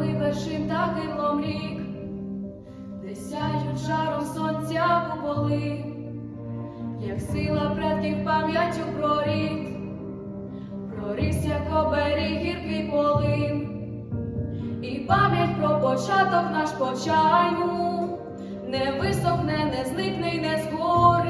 вивершим та гирлом рік, де сяють жаром сонця куполи, як сила предків пам'яттю прорід, проріс, як оберіг гіркий полин, і пам'ять про початок наш почайну. Не висохне, не зникне й не згорить,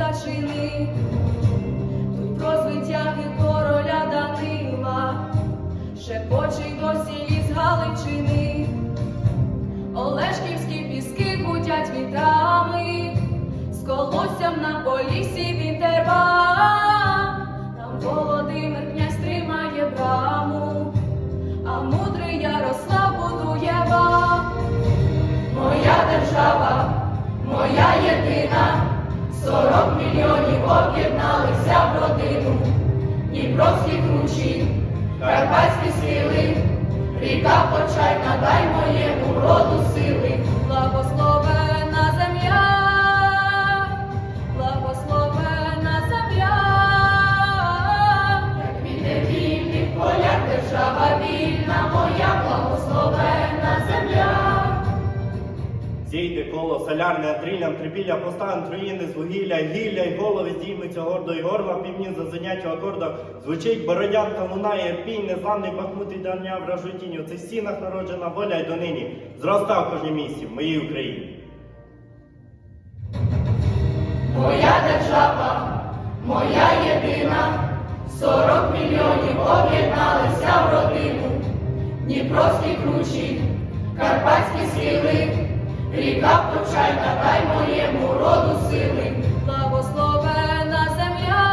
статус качини, тут про звитяги короля Данила, шепоче досі із Галичини, Олешківські піски гудять вітрами, з колоссям на полісі мільйонів об'єдналися в родину, Дніпровські кручі, карпатські сили, ріка почай, дай моєму роду сили, благословена Зійде коло солярне, трілям, трипілля, постан, троїни з гілля й голови здіймиться гордо й горла, півні за заняття акорда. Звучить бородянка, лунає, пінь, незламний бахмут і дання вражу тінь. У цих стінах народжена воля й донині. Зроста в кожній місці, в моїй Україні. Моя держава, моя єдина, сорок мільйонів об'єдналися в родину, Дніпровські кручі, карпатські схили, ріка почайна, дай моєму роду сили, благословена земля,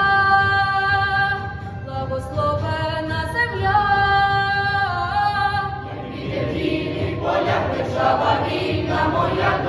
благословена земля, як вітер війни, поля держава вільна, моя